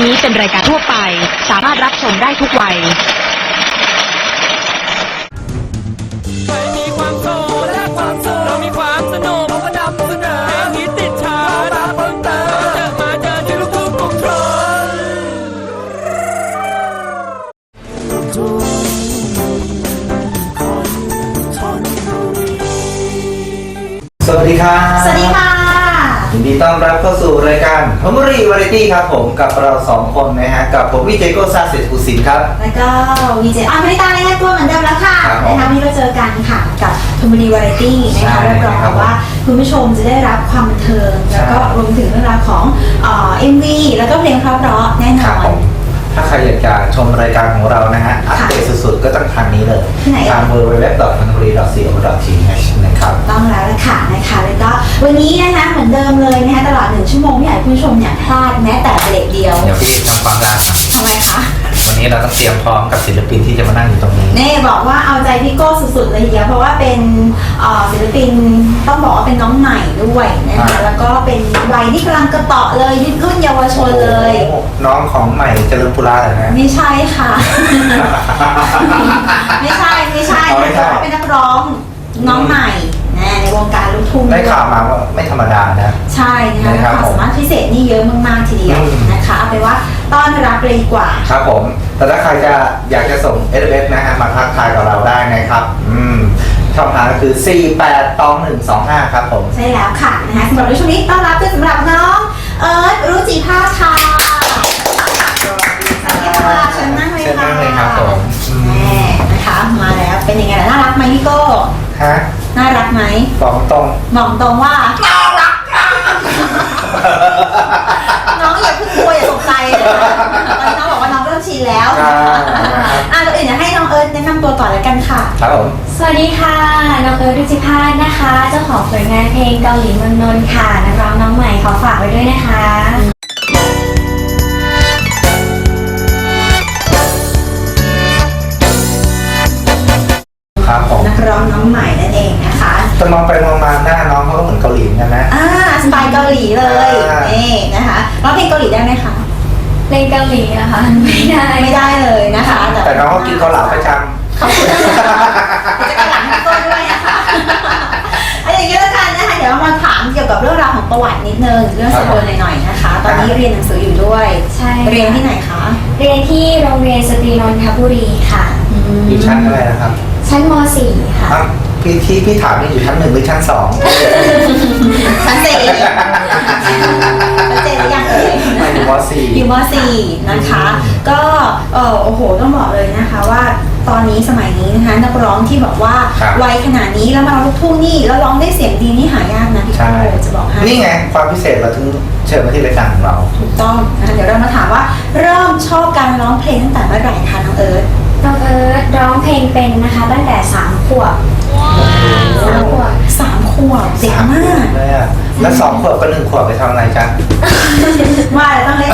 นี้เป็นรายการทั่วไป สามารถรับชมได้ทุกวัย ใครมีความโศกและความสุขเรามีความสนุกเราก็นำเสนอเพลงฮิตติดชาร์ตมาเพิ่มเติมเจอมาเจอที่ลูกทุ่งกรุงทนสวัสดีครับ ต้อนรับเข้าสู่รายการฮอมรีวาไรตี้ครับผมกับเราสองคนนะฮะกับผมวิเจโกซาเซตอุสินครับ แล้วก็วีเจอาร์มริตาในตัวเหมือนเดิมแล้วค่ะครับผมนะคะวันนี้เราเจอกันค่ะกับทอมดีวาไรตี้นะใช่คะรับรองครับผมว่าคุณผู้ชมจะได้รับความบันเทิง แล้วก็ใช่รวมถึงเรื่องราวของเอ็มวีแล้วก็เพลงเพราะๆแน่นครัอบผนม ถ้าใครอยากจะชมรายการของเรานะฮะ อัปเดตสุดๆ ก็ต้องทางนี้เลยที่ไหน ทางอะเว็บเว็บดอทพันธุรีดอทซีโอดอททีนะครับ ต้องแล้วละค่ะนะคะแล้วก็วันนี้นะคะเหมือนเดิมเลยนะคะตลอดหนึ่งชั่วโมงไม่อยากให้คุณผู้ชมเนี่ยพลาดแม้แต่เด็กเดียวเดี๋ยวพี่ทำความสะอาดนะทำไมคะวั นนี้เราต้องเตรียมพร้อมกับศิลปินที่จะมานั่งอยู่ตรงนี้ เน่บอกว่าเอาใจพี่โก้สุดๆเลยทีเดียวเพราะว่าเป็นเอ่อศิลปินต้องบอกว่าเป็นน้องใหม่ด้วยนะคะแล้วก็เป็นวัยที่กำลังกระเตาะเลยยิ่งรุ่นเยาวชนเลย โอ้โหน้องของใหม่เจริญปุราเหรอฮะไม่ใช่ค่ะ ไม่ใช่ไม่ใช่อ๋อไม่ใช่เขาเป็นนักร้องน้องใหม่นะใน วงการลูกทุ่งได้ข่าวมาว่าไม่ธรรมดานะ ใช่นะคะนะครับความสามารถพิเศษนี่เยอะมากๆทีเดียวอืมนะคะเอาเป็นว่าต้อนรับเลยดีกว่า ครับผม แต่ถ้าใครจะอยากจะส่ง s อ s นะฮะมาทักทายกับเราได้นะครับ อืมช่องทางก็คือ 48ตอง125 ครับผม ใช่แล้วค่ะนะคะสำหรับในช่วงนี้ต้อนรับด้วยสำหรับน้อง เอิร์ธรุจิภาพค่ะสวัสดีค่ะเชิญนั่งเลยเชิญค่ะนั่งเลยครับผมอืมแม่นะคะมาแล้วเป็นยังไงล่ะน่ารักไหมพี่โก้ฮะ น่ารักไหมบอกตรง บอกตรงว่าน่ารักน้องอย่าเพิ่งกลัวอย่าตกใจนะคะตอนนี้น้องบอกว่าน้องเริ่มชินแล้วอ่า อะก่อนอื่นเดี๋ยวให้น้องเอิร์ธแนะนำตัวก่อนแล้วกันค่ะ ครับผม สวัสดีค่ะ น้องเอิร์ธรุจิพาสนะคะ เจ้าของผลงานเพลงเกาหลีเมืองนนท์ค่ะ นักร้องน้องใหม่ขอฝากไว้ด้วยนะคะ องไปมองมาหน้าน้องเขาก็เหมือนเกาหลีเหมือนกันนะ อ่าสไตล์เกาหลีเลยอ่านี่ นี่นะคะร้องเพลงเกาหลีได้ไหมคะเพลงเกาหลีนะคะ ไม่ได้ ไม่ได้เลยนะคะแต่น้องเขากินเกาเหลาประจขอบคุณนะคะจะกระหลังให้ต้นด้วยนะคะเอาอย่างนี้แล้วกันนะคะเดี๋ยวเรามาถามเกี่ยวกับเรื่องราวของประวัตินิดนึงเรื่องสกุลหน่อยๆนะคะ ตอนนี้เรียนหนังสืออยู่ด้วย ใช่ค่ะเรียนที่ไหนคะเรียนที่โรงเรียนสตรีนนทบุรีค่ะำอยู่ชั้นอะไรนะครับชั้นม .4 ค่ะอ้าว พี่ที่พี่ถามนี่อยู่ชั้นหนึ่งหรือชั้นสองชั้นสี่ชัดเจนหรือยังเอ่ยไม่อยู่มสี่ อยู่ม .4 นะคะ ก็เออโอ้โหต้องบอกเลยนะคะว่าตอนนี้สมัยนี้นะคะนักร้องที่บอกว่าครับ วัยขนาดนี้แล้วมาร้องลูกทุ่งนี่แล้วร้องได้เสียงดีนี่หายากนะพี่ใช่โก้จะบอกให้ นี่ไง ความพิเศษเราถึงเชิญมาที่รายการของเรา ถูกต้องนะคะเดี๋ยวเรามาถามว่าเริ่มชอบการร้องเพลงตั้งแต่เมื่อไหร่คะน้องเอิร์ธ น้องเอิร์ธร้องเพลงเป็นนะคะ ตั้งแต่3ขวบสามขวบสามขวบเด็กสามมาขวกบเลยอะแล้วสองขวบกับหนึ่งขวบไปทำอะไรจ๊ะว่าแล้วต้องเล่น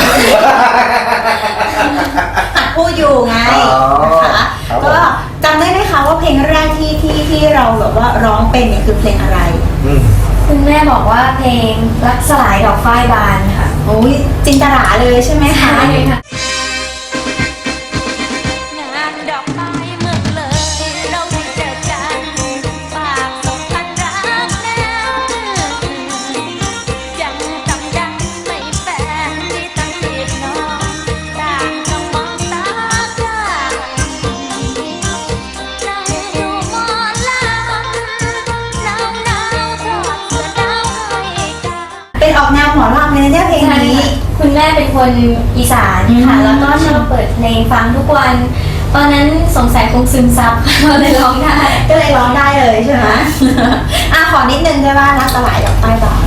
หัดพูดอยู่ไงอ๋อนะคะครับผมก็จำได้ไหมคะว่าเพลงแรกที่ที่ที่เราแบบว่าร้องเป็นเนี่ยคือเพลงอะไรอืมคุณแม่บอกว่าเพลงรักสลายดอกฝ้ายบานค่ะโอ้ยจินตลาเลยใช่ไหมคะใช่ค่ะ คนอีสานค่ะอืมแล้วก็ชอบเปิดเพลงฟังทุกวัน ตอนนั้นสงสัยคงซึมซับก็เลยร้องได้ ก็เลยร้องได้เลยใช่ไหมอะขอนิดนึงได้ว่ารักตลายดอกใต้บาน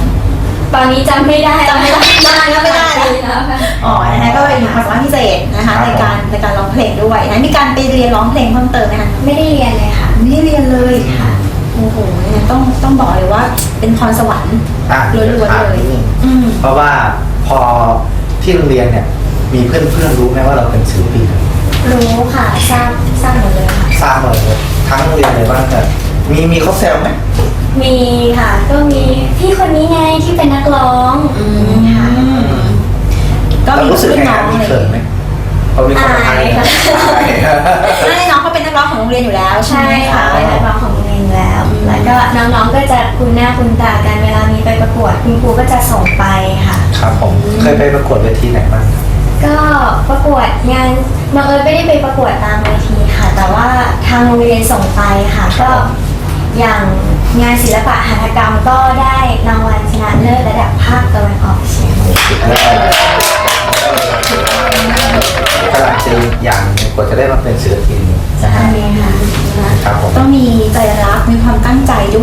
ตอนนี้จำไม่ได้จำไม่ได้นานแล้วไม่ได้แล้วแล้วค่ะอ๋อนะคะก็เป็นความสามารถพิเศษนะคะครับในการในการร้องเพลงด้วยนะมีการไปเรียนร้องเพลงเพิ่มเติมไหมคะไม่ได้เรียนเลยค่ะ ไม่ได้เรียนเลยค่ะโอ้โหเนี่ยต้องต้องบอกเลยว่าเป็นพรสวรรค์อะล้วนๆเลยถามนิดนึงอืมเพราะว่าพอ ที่โรงเรียนเนี่ยมีเพื่อนๆรู้ไหมว่าเราเป็นศิลปินรู้ค่ะทราบทราบหมดเลยค่ะทราบหมดเลยทั้งโรงเรียนเลยว่าแต่มีมีเขาแซวไหมมีค่ะ ก็มีพี่คนนี้ไงที่เป็นนักร้องอืมค่ะก็มีรู้สึกรุ่นไงน้อฮะงมีอะไรอเขิย่างนไหมเงี้ยเขามีคนทายอายค่ะแล้วน้องเขาเป็นนักร้องของโรงเรียนอยู่แล้วใช่ใช่ไหมค่ะคะเป็นนักร้องของโรง ก็น้องๆก็จะคุ้นหน้าคุ้นตากันเวลามีไปประกวดคุณครูก็จะส่งไปค่ะ ครับผมเคยไปประกวดเวทีไหนบ้างครับก็ประกวดงานบังเอิญไม่ได้ไปประกวดตามเวทีค่ะ แต่ว่าทางโรงเรียนส่งไปค่ะ ก็อย่างงานศิลปะหัตถกรรมก็ได้รางวัลชนะ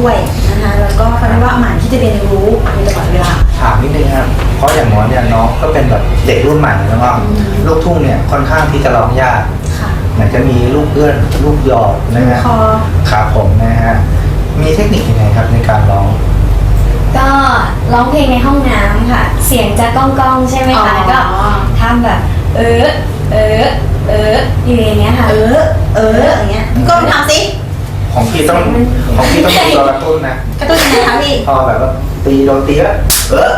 ด้วยนะคะแล้วก็เขาเรียกว่าหมั่นที่จะเรียนรู้อยู่ตลอดเวลา ถามนิดนึงครับ เพราะอย่างน้อยเนี่ยน้องก็เป็นแบบเด็กรุ่นใหม่แล้วก็ลูกทุ่งเนี่ยค่อนข้างที่จะร้องยากค่ะเหมือนจะมีลูกเอื้อนลูกหยอดนะฮะคอครับผมนะฮะมีเทคนิคยังไงครับในการร้อง ก็ร้องเพลงในห้องน้ำค่ะ เสียงจะก้องๆใช่ไหมคะอ๋อก็ทำแบบ เออ เออ เอออยู่อย่างเงี้ยค่ะ เออ เอออย่างเงี้ยพี่โก้ทำสิ ของพี่ต้องของพี่ต้องมีตัวกระตุ้นนะกระตุ้นยังไงคะพี่พอแบบว่าตีโดนตีแล้วเออ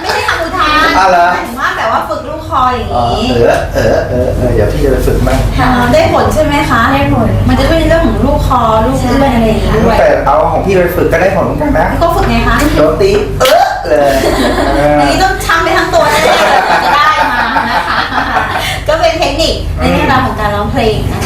ไม่ใช่คำอุทานอ้าวเหรอหมายถึงว่าแบบว่าฝึกลูกคออย่างอ๋อนี้เออเออเออเออเดี๋ยวพี่จะไปฝึกมั่งอ่าได้ผลใช่ไหมคะได้ผลมันจะช่วยในเรื่องของลูกคอลูกเอื้อนอะไรอย่างนี้ด้วยแต่เอาของพี่ไปฝึกก็ได้ผลเหมือนกันนะพี่โก้ฝึกไงคะโดนตีเออเลยเอออันนี้ต้องช้ำไปทั้งตัวแน่ๆจะได้มานะคะก็เป็นเทคนิคในเรื่องราวของการร้องเพลงนะคะ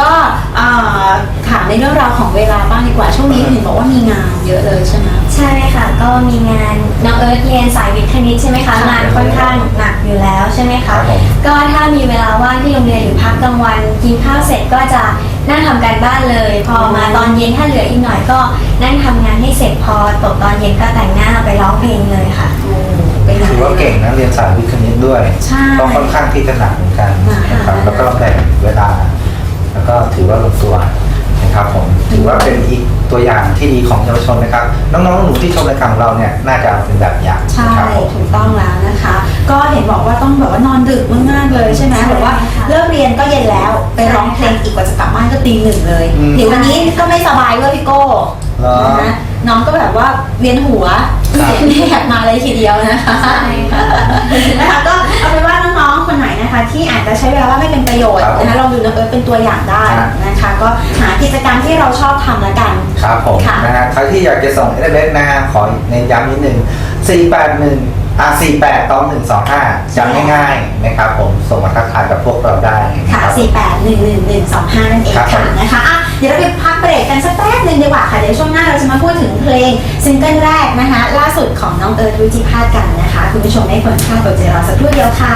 ก็เอ่อถามในเรื่องราวของเวลาบ้างดีกว่าช่วงนี้เห็นบอกว่ามีงานเยอะเลยใช่ไหมใช่ค่ะก็มีงานน้องเอิร์ธเรียนสายวิทย์คณิตใช่ไหมคะค่ะงานค่อนข้างหนักอยู่แล้วใช่ไหมครัคะบผมก็ถ้ามีเวลาว่างที่โรงเรียนหรือพักกลางวันกินข้าวเสร็จก็จะนั่งทำการบ้านเลย พอมาตอนเย็นถ้าเหลืออีกหน่อยก็นั่งทำงานให้เสร็จพอตกตอนเย็นก็แต่งหน้าไปร้องเพลงเลยค่ะไปหาถือว่าเก่งนะเรียนสายวิทย์คณิตด้วยใช่ก็ค่อนข้างที่จะหนักเหมือนกันนะครับแล้วก็แบ่งเวลา แล้วก็ถือว่าลงตัวนะครับผมถือว่าเป็นอีกตัวอย่างที่ดีของเยาวชนนะครับ น้องๆหนูๆที่ชมรายการของเราเนี่ยน่าจะเอาเป็นแบบอย่างใช่นะครับผมถูกต้องแล้วนะคะ ก็เห็นบอกว่าต้องแบบว่านอนดึกมากๆเลยใช่ไหมใช่แบบว่าค่ะเลิกเรียนก็เย็นแล้วไปร้องเพลงอีกกว่าจะกลับบ้านก็ตีหนึ่งเลยอืมเดี๋ยววันนี้ก็ไม่สบายด้วยพี่โก้เหรอนะน้องก็แบบว่าเวียนหัวครับเสียงแหบมาเลยทีเดียวนะคะใช่ค่ะนะคะก็เอาเป็นว่า น้องๆคนไหนนะคะที่อาจจะใช้เวลาว่างไม่เป็นประโยชน์ครับนะคะลองดูน้องเอิร์ธเป็นตัวอย่างได้ครับ นะคะ ก็หากิจกรรมที่เราชอบทำแล้วกัน ครับผมค่ะ นะฮะใครที่อยากจะส่ง SMS นะฮะขอเน้นย้ำนิดนึง 481อ่า48ต้อง125จำง่ายๆนะครับผมส่งมาทักทายกับพวกเราได้นะค่ะ ครับ 4 8 1 1 1 2 5 นั่นเองครับผค่ะม นะคะอะเดี๋ยวเราไปพักเบรกกันสักแป๊บหนึ่งดีกว่าค่ะ เดี๋ยวช่วงหน้าเราจะมาพูดถึงเพลงซิงเกิลแรกนะคะ ล่าสุดของน้องเอิร์ธรุจิพาสกันนะคะ คุณผู้ชมไม่ควรพลาดอดใจรอสักครู่เดียวค่ะ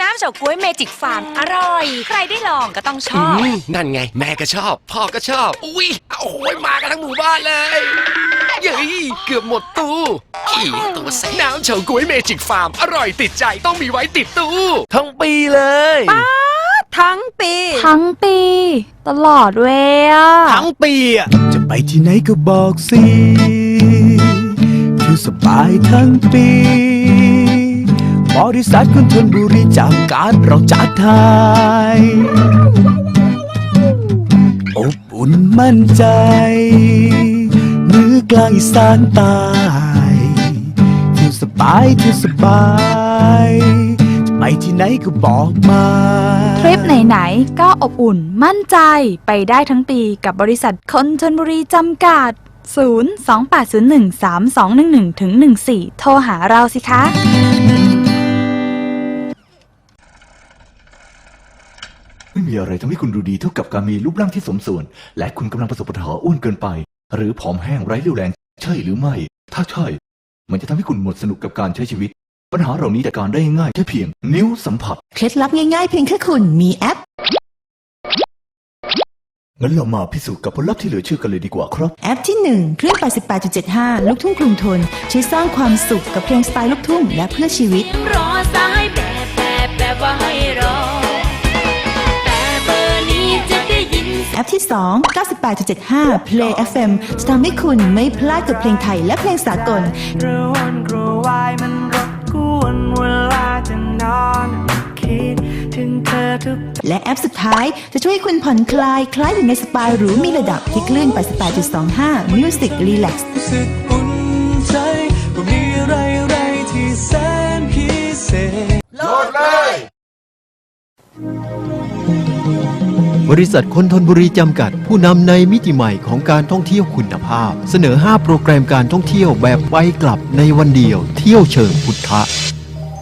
น้ำเฉาก๊วยเมจิกฟาร์มอร่อย ใครได้ลองก็ต้องชอบ อืมนั่นไง แม่ก็ชอบ พ่อก็ชอบ อุ้ยโอ้ยมากันทั้งหมู่บ้านเลยเย้ยเกือบหมดตู้อีตัวแสน้ำเฉาก๊วยเมจิกฟาร์ม อร่อยติดใจต้องมีไว้ติดตู้ ทั้งปีเลย ทั้งปี ทั้งปี ตลอดเวยอะทั้งปีอะ จะไปที่ไหนก็บอกสิ คือสบายทั้งปี บริษัทคุณทนบุรีจากการเราจัดทายอบอุ่นมั่นใจเหนือกลางอีสานใตายเที่ยวสบายเที่ยวสบายไปที่ไหนก็บอกมาทริปไหนๆก็อบอุ่นมั่นใจไปได้ทั้งปีกับบริษัทคนชนบุรีจำกัด 0 2 8 0 1 3 2 1 1ถึง14 โทรหาเราสิคะ ไม่มีอะไรทำให้คุณดูดีเท่ากับการมีรูปร่างที่สมส่วน และคุณกำลังประสบปัญหาอ้วนเกินไป หรือผอมแห้งไร้เรี่ยวแรง ใช่หรือไม่ ถ้าใช่ มันจะทำให้คุณหมดสนุกกับการใช้ชีวิต ปัญหาเหล่านี้จัดการได้ง่ายแค่เพียง นิ้วสัมผัส เคล็ดลับง่ายๆเพียงแค่คุณมีแอป งั้นเรามาพิสูจน์กับผลลัพธ์ที่เหลือเชื่อกันเลยดีกว่าครับ แอปที่ 1 เครื่อง 88.75 ลูกทุ่งกรุงทนช่วยสร้างความสุขกับเพลงสไตล์ลูกทุ่งและเพื่อชีวิต รอสายแบบแบบแบบว่าให้รอ แต่เบอร์นี้จะได้ยิน แอปที่ 2 98.75 Play FM จะทำให้คุณไม่พลาดกับเพลงไทยและเพลงสากล กระวนกระวายมันรบกวนเวลาจะนอนคิดถึงเธอทุก และแอปสุดท้ายจะช่วยให้คุณผ่อนคลาย คล้ายอยู่ในสปาหรูมีระดับที่คลื่น 88.25 Music Relax รู้สึกอุ่นใจว่ามีอะไรอะไรที่แสนพิเศษบริษัทคนทนบุรีจำกัด ผู้นำในมิติใหม่ของการท่องเที่ยวคุณภาพ เสนอ 5 โปรแกรมการท่องเที่ยวแบบไปกลับในวันเดียว เที่ยวเชิงพุทธะ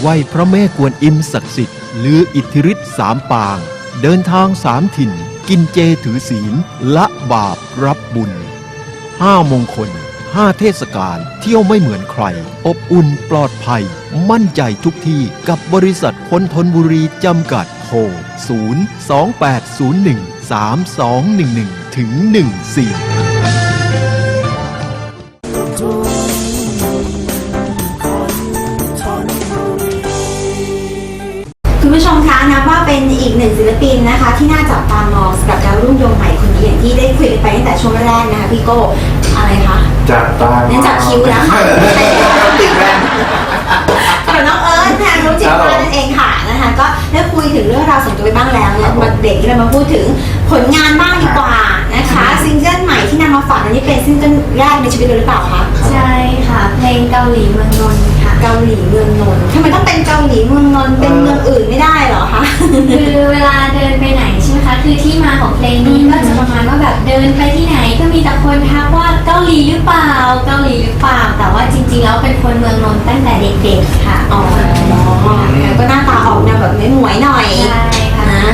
ไหว้พระแม่กวนอิมศักดิ์สิทธิ์ลืออิทธิฤทธิ์สามปาง เดินทางสามถิ่น กินเจถือศีล ละบาปรับบุญห้ามงคลห้าเทศกาลเที่ยวไม่เหมือนใคร อบอุ่นปลอดภัย มั่นใจทุกที่กับบริษัทคนทนบุรีจำกัดโทร 0 2 8 0 1 3 2 1 1 ถึง 14 โก้ อะไรคะจากตานั่นจากคิ้วแล้วค่ะติดแว่นกับน้องเอิร์ธแทนรู้จิตครับผมวานั่นเองค่ะนะคะก็ได้คุยถึงเรื่องราวส่วนตัวไปบ้างแล้วครันะบผมมาเด็กที่เรามาพูดถึงผลงานบ้างดีกว่านะคะซิงเกิลใหม่ที่นำมาฝากอันนี้เป็นซิงเกิลแรกในชีวิตเลยหรือเปล่าคะใช่ค่ะเพลงเกาหลีเมืองนนท์ค่ะเกาหลีเมืองนนท์ทำไมต้องเป็นเกาหลีเมืองนนท์เป็นเมืองอื่นไม่ได้เหรอคะคือเวลาเดินไปไหนใช่ไหม คะคือที่มาของเพลงนี้ก็จะประมาณว่าแบบเดินไปที่ไหนก็มีแต่คนทักว่าเกาหลีหรือเปล่าเกาหลีหรือเปล่า แต่ว่าจริงๆแล้วเป็นคนเมืองนนท์ตั้งแต่เด็กๆค่ะอ๋อก็หน้าตาออกแนวแบบไม่หมวยๆหน่อยใช่ค่ะนะ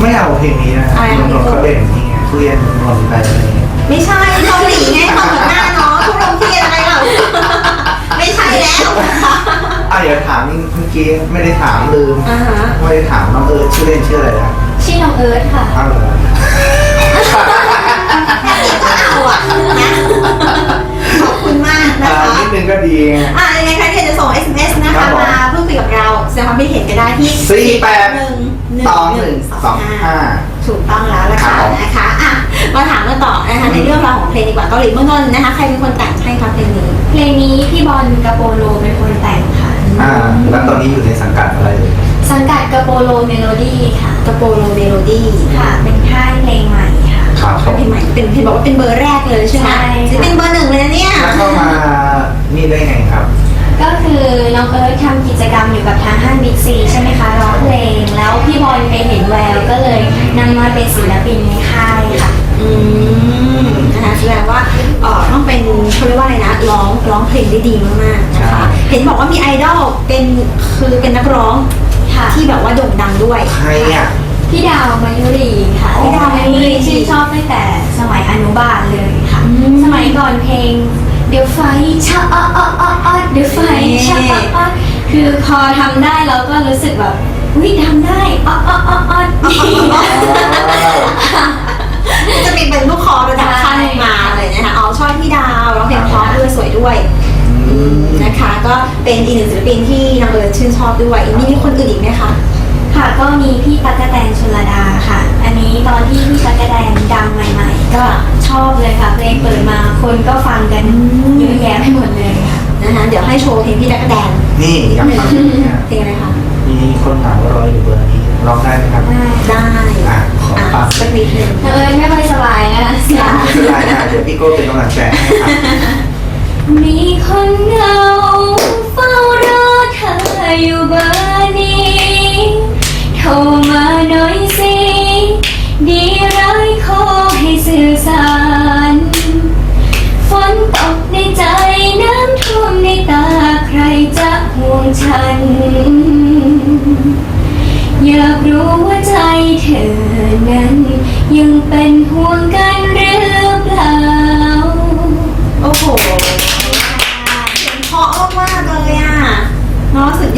ไม่เอาเพลงนี้นะอะไรคะนนท์เขาเด่นนี่ไงทุเรียนนนท์ไปอะไรเงี้ยไม่ใช่เกาหลีไงตอนกับหน้าน้องทุกโรงเรียนอะไรเหราไม่ใช่แล้วอะเดี๋ยวถามเมื่อกี้ไม่ได้ถามลืมอ่าฮะไม่ได้ถามน้องเอิร์ธชื่อเล่นชื่ออะไรนะชื่อ น้องเอิร์ธค่ะอ้าวเหรอก็เอาอะนะขอบคุณมากนะอ่าคะ นิดนึงก็ดีไงอ่ายังไงคะที่จะส่ง SMS นะครัคะบผม มาพูดคุยกับเราแสดงความคิดเห็นกันได้ที่สี่แปดหนึ่งสองหนึ่งสองห้า ถูกต้องแล้วละครัค่ะบผมนะคะอะมาถามกันต่อนะคะในเรื่องราวของเพลงดีกว่าเกาหลีเมืองนนท์นะคะใครเป็นคนแต่งให้คะเพลงนี้เพลงนี้พี่บอลกาโปโลเป็นคนแต่งค่ะ อ่า แล้วตอนนี้อยู่ในสังกัดอะไรเลย สังกัดกาโปโลเมโลดี้ค่ะ กระโปโลเมโลดี้ค่ะ เป็นค่ายเพลงใหม่ค่ะครับผเป็นมเพลงใหม่เป็นเพลงบอกว่าเป็นเบอร์แรกเลยใช่ไหมใช่ค่ะจะเป็นเบอร์หนึ่งเลยนะเนี่ย แล้วเข้ามานี่ได้ไงครับ ก็คือน้องเอิร์ธทำกิจกรรมอยู่กับทางห้างบิ๊กซีใช่ไหมคะร้องเพลง แล้วพี่บอลไปเห็นแววก็เลยนำมาเป็นศิลปินในค่ายค่ะ อืมนะคะแสดงว่าเอ่อต้องเป็นเขาเรียกว่าอะไรนะร้องร้องเพลงได้ดีมากๆนะคะ เห็นบอกว่ามีไอดอลเป็นคือเป็นนักร้อง ค่ะที่แบบว่าโด่งดังด้วย ใครอะ พี่ดาวมายุรีค่ะอ๋อ พี่ดาวมายุรีชื่นชอบตั้งแต่สมัยอนุบาลเลยค่ะ อืมสมัยก่อนเพลง เดี๋ยวไฟชะอ้ออ้ออ้ออ้อเดี๋ยวไฟชะอ้ออ้อคือพอทำได้เราก็รู้สึกแบบอุ้ยทำได้อ้ออ้ออ้ออ้อจะมีเป็นลูกคอระดับขั้นมาเลยนะคะอ๋อชอบพี่ดาวร้องเพลงเพราะด้วยสวยด้วย นะคะ ก็เป็นอีกหนึ่งศิลปินที่น้องเอิร์ธชื่นชอบด้วยมีมีคนอื่นอีกไหมคะค่ะก็มีพี่ตั๊กกะแตนชลดาค่ะ อันนี้ตอนที่พี่ตั๊กกะแตนดังใหม่ๆ ก็ชอบเลยค่ะเพลงเปิดมาคนก็ฟังกันเยอะแยะไปหมดเลยค่ะนะคะเดี๋ยวให้โชว์เพลงพี่ตั๊กกะแตนนี่อยากฟังเนี่ยเพลงอะไรคะมีคนถามว่ารออยู่เบอร์นี้ร้องได้ไหมครับได้อะขอฟังสักนิดหนึ่งเอิญไม่ค่อยสบายนะคะเสียงไม่เป็นไรนะเดี๋ยวพี่โก้เป็นกำลังใจให้ครับ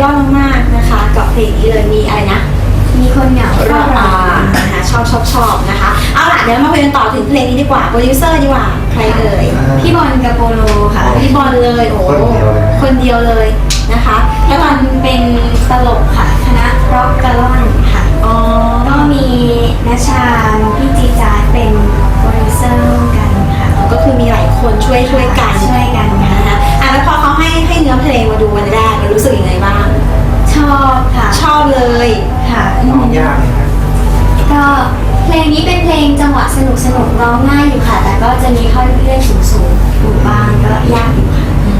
ยอดมากๆนะคะ กับเพลงนี้เลยมีอะไรนะมีคนเหงาเราเฝ้ารอนะคะชอบชอบชอบนะคะ เอาล่ะเดี๋ยวมาคุยกันต่อถึงเพลงนี้ดีกว่าโปรดิวเซอร์ดีกว่า ใครเอ่ยพี่บอลกับโปโลค่ะ พี่บอลเลยโอ้โหคนเดียวเลยคนเดียวเลยนะคะพี่แล้วบตออนลเป็นตลกค่ะคณะร็อกกะล่อนค่ะอ๋อก็มีนัชชาพี่จีจาร์ดเป็นโปรดิวเซอร์ร่วม กันค่ะก็คือมีหลายคนช่วยช่วยกันช่วยกันนะค่ะคะอะแล้วพอเขาให้ให้เนื้อเพลงมาดูวันแรกเรารู้สึกยังไงบ้าง ชอบค่ะ ชอบเลยค่ะน้องยากเลยครับก็เพลงนี้เป็นเพลงจังหวะสนุกสนุกร้องง่ายอยู่ค่ะ แต่ก็จะมีข้อเลื่อนสูงสูงๆอยู่บ้างก็ยากอยู่ค่ะอื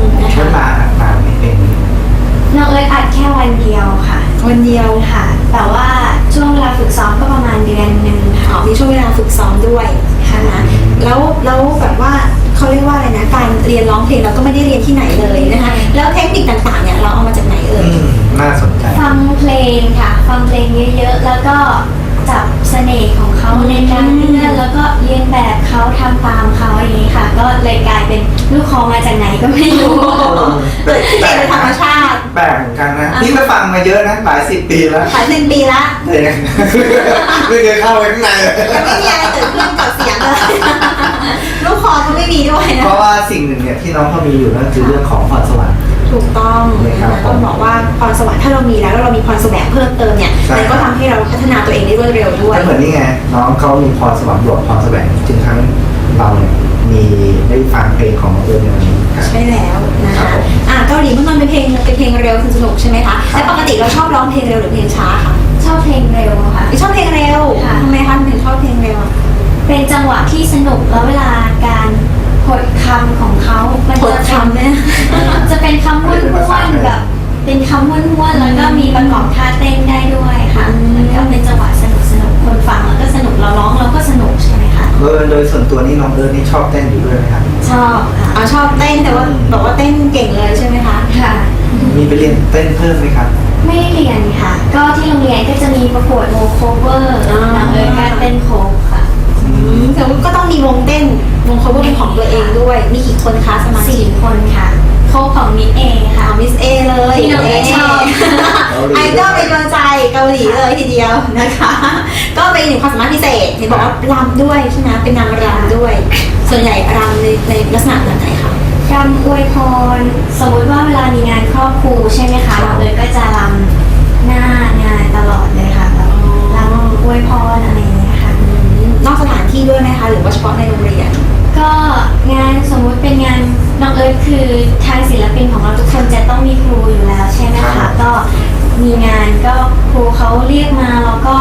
มนะใช้คะมาอัดนานไหม่เป็นน้องเอิร์ธอัดแค่วันเดียวค่ะ วันเดียวค่ะ แต่ว่าช่วงเวลาฝึกซ้อมก็ประมาณเดือนหนึ่งอ๋ค่ะอมีช่วงเวลาฝึกซ้อมด้วย นะคะแล้วแล้วแบบว่าเขาเรียกว่าอะไรนะการเรียนร้องเพลงเราก็ไม่ได้เรียนที่ไหนเลยนะคะแล้วเทคนิคต่างๆเนี่ย เขาในการเลื่อนแล้วก็เรียนแบบเขาทำตามเขาอย่างนี้ค่ะ ก็เลยกลายเป็นลูกคอมาจากไหนก็ไม่รู้เกิดที่เป็นธรรมชาติแปลกเหมือนกันนะนี่ก็ฟังมาเยอะนะหลายสิบปีแล้วหลายสิบปีละแต่ยังไม่เคยเข้าไปข้างในเลยยังไม่มีอะไรเกิดขึ้นกับเสียงเลยลูกคอก็ไม่มีด้วยนะเพราะว่าสิ่งหนึ่งเนี่ยที่น้องเขามีอยู่นั่นคือเรื่องของพรสวรรค์ ถูกต้องเลยครับนะต้องบอกว่าพรสวรรค์ถ้าเรามีแล้วแล้วเรามีพรแสวงเพิ่มเติมเนี่ยใช่ มันก็ทำให้เราพัฒนาตัวเองได้รวดเร็วด้วย ก็เหมือนนี่ไงน้องเขามีพรสวรรค์บวกพรแสวงจึงทั้งเราเนี่ยมีได้ฟังเพลงของน้องเอิญในวันนี้ครับ ใช่แล้วนะครัคะบผม อ่าเกาหลีเมื่อมันเป็นเพลงเป็นเพลงเร็วสนุกๆใช่ไหมคะแล้วปกติเราชอบร้องเพลงเร็วหรือเพลงช้าคะชอบเพลงเร็วค่ะ ชอบเพลงเร็วค่ะ ทำไมคะถึงชอบเพลงเร็วอะ เป็นจังหวะที่สนุกแล้วเวลาการหด คำของเขา มันผลจะคำเนี่ยจะเป็นคำม้วนๆแบบ เป็นคำม้วนๆแล้วก็มีประกอบท่าเต้นได้ด้วยค่ะมันก็เป็นจังหวะสนุกสนุกๆคนฟังแล้วก็สนุกเราร้องเราก็สนุกใช่ไหมคะโดยโดยส่วนตัวนี่น้องเอิญนี่ชอบเต้นอยู่ด้วยไหมครับชอบค่ะอ๋อชอบเต้นแต่ว่าบอกว่าเต้นเก่งเลยใช่ไหมคะค่ะ มีไปเรียนเต้นเพิ่มไหมครับไม่ได้เรียนค่ะ ก็ที่โรงเรียนก็จะมีประกวดโมโคเวอร์อ่านางเอิญการเต้นโคฟค่ะอืม แต่ว่าก็ต้องมีวงเต้น วง cover เป็นของตัวเองด้วย มีกี่คนคะสมาชิสี่กคนค่ะโคฟของมิเอค่ะมิสเอเลยที่น้องเอชอบ ไอดอลเป็นดวงใจเกาหลีเลยทีเดียวนะคะ ก็เป็นหนึ่งความสามารถพิเศษเห็นบอกว่ารำด้วยใช่ไหมเป็นนางรำด้วย ส่วนใหญ่รำในในลักษณะแบบไหนคะรำอวยพร สมมติว่าเวลามีงานครอบครูใช่ไหมคะเราเลยก็จะรำหน้างานตลอดเลยค่ะแบบรำอวยพรอะไรอย่างเงี้ยค่ะ นอกสถานที่ด้วยไหมคะ หรือว่าเฉพาะในโรงเรียน ก็งานสมมุติเป็นงานน้องเอิร์ธคือทางศิลปินของเราทุกคนจะต้องมีครูอยู่แล้วใช่ไหมครัคะบก็ มีงานก็ครูเขาเรียกมาเราก็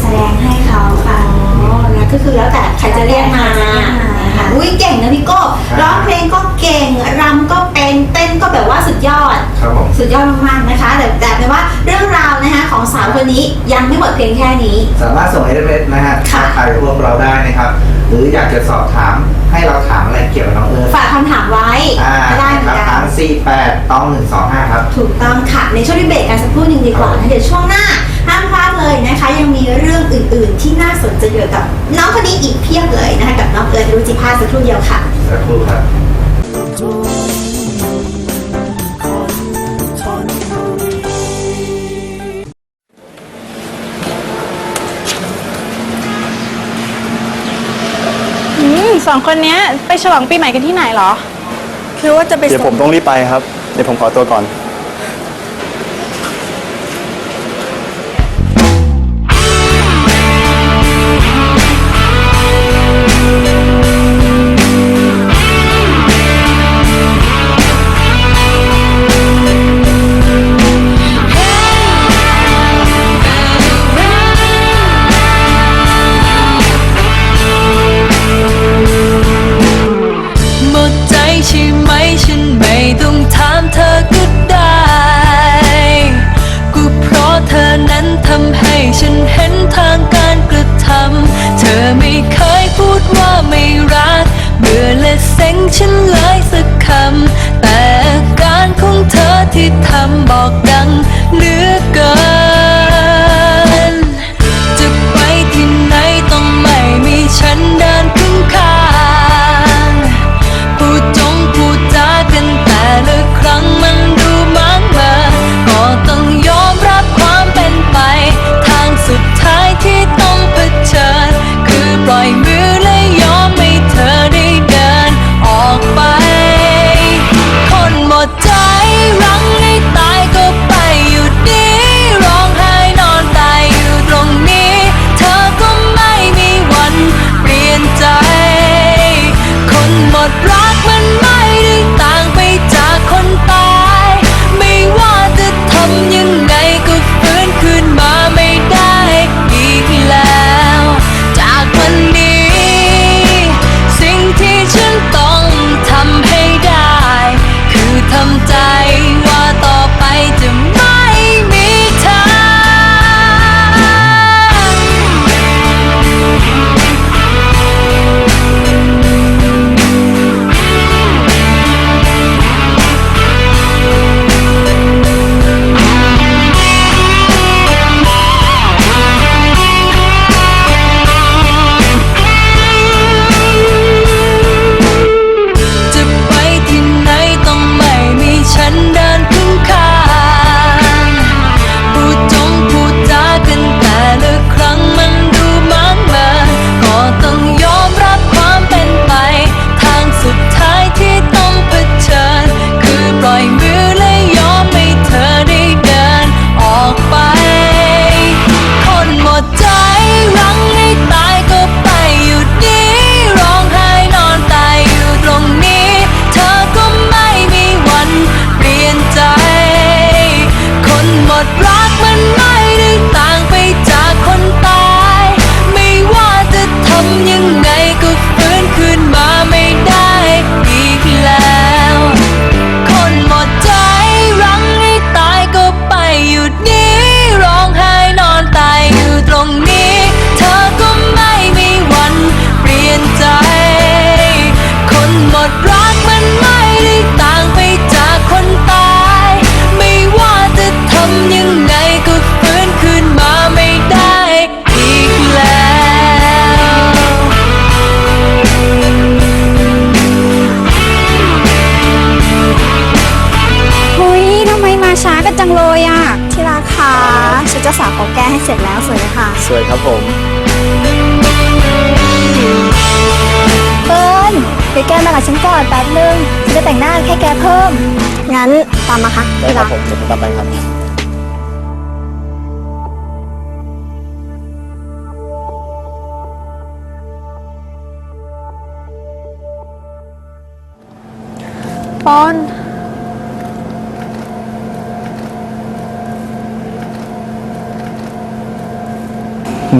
แสดงให้เขาค่ะ อ๋อนะก็คือแล้วแต่ใครจะเรียกมาใครจะเรียกมา นะคะอุ้ยเก่งนะพี่โก้ครับร้องเพลงก็เก่งรำก็เป็นเต้นก็แบบว่าสุดยอด ครับผมสุดยอดมากๆนะคะ แต่แต่เป็นว่าเรื่องราวนะคะของสาวคนนี้ยังไม่หมดเพียงแค่นี้ สามารถส่ง SMS นะฮะค่ะ ทักทายพวกเราได้นะครับ หรืออยากจะสอบถามให้เราถามอะไรเกี่ยวกับน้องเอิญฝากคำถามไว้ อ่าก็ได้เหมือนครับกัทานง48ต้อง125 ครับ ถูกต้องค่ะ ในช่วงที่เบรกกันสักครู่หนึ่งดีกว่านะเดี๋ยวช่วงหน้าห้ามพลาดเลยนะคะ ยังมีเรื่องอื่น ๆ ที่น่าสนใจเกี่ยวกับน้องคนนี้อีกเพียบเลยนะคะกับน้องเอิญรุจิภาสักครู่เดียวค่ะ สักครู่ครับ อืมสองคนเนี้ยไปฉลองปีใหม่กันที่ไหนเหรอ คือว่าจะไปเดี๋ยวผมต้องรีบไปครับ เดี๋ยวผมขอตัวก่อน ได้ครับผมเดี๋ยวผมตามไปครับปอน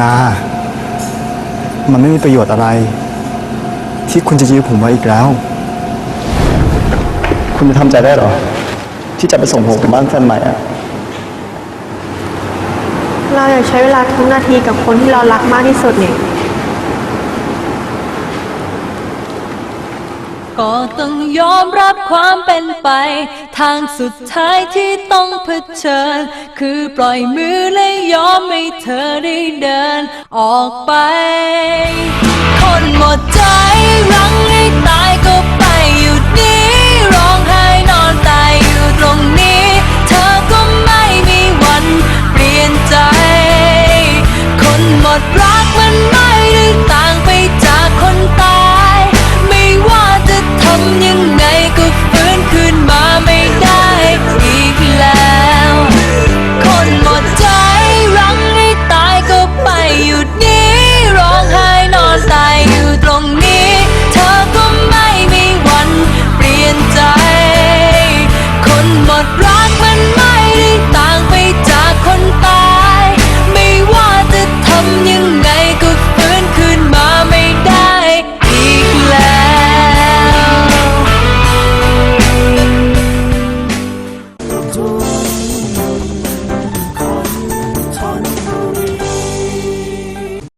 นา มันไม่มีประโยชน์อะไร ที่คุณจะยื้อผมไว้อีกแล้ว คุณจะทำใจได้เหรอ ที่จะไปส่งผมกลับบ้านแฟนใหม่อะเราอยากใช้เวลาทุกนาทีกับคนที่เรารักมากที่สุดเนี่ย ก็ต้องยอมรับความเป็นไป ทางสุดท้ายที่ต้องเผชิญ คือปล่อยมือและยอมให้เธอได้เดิน ออกไป คนหมดใจ รั้งให้ตายก็ ดรักมันไม่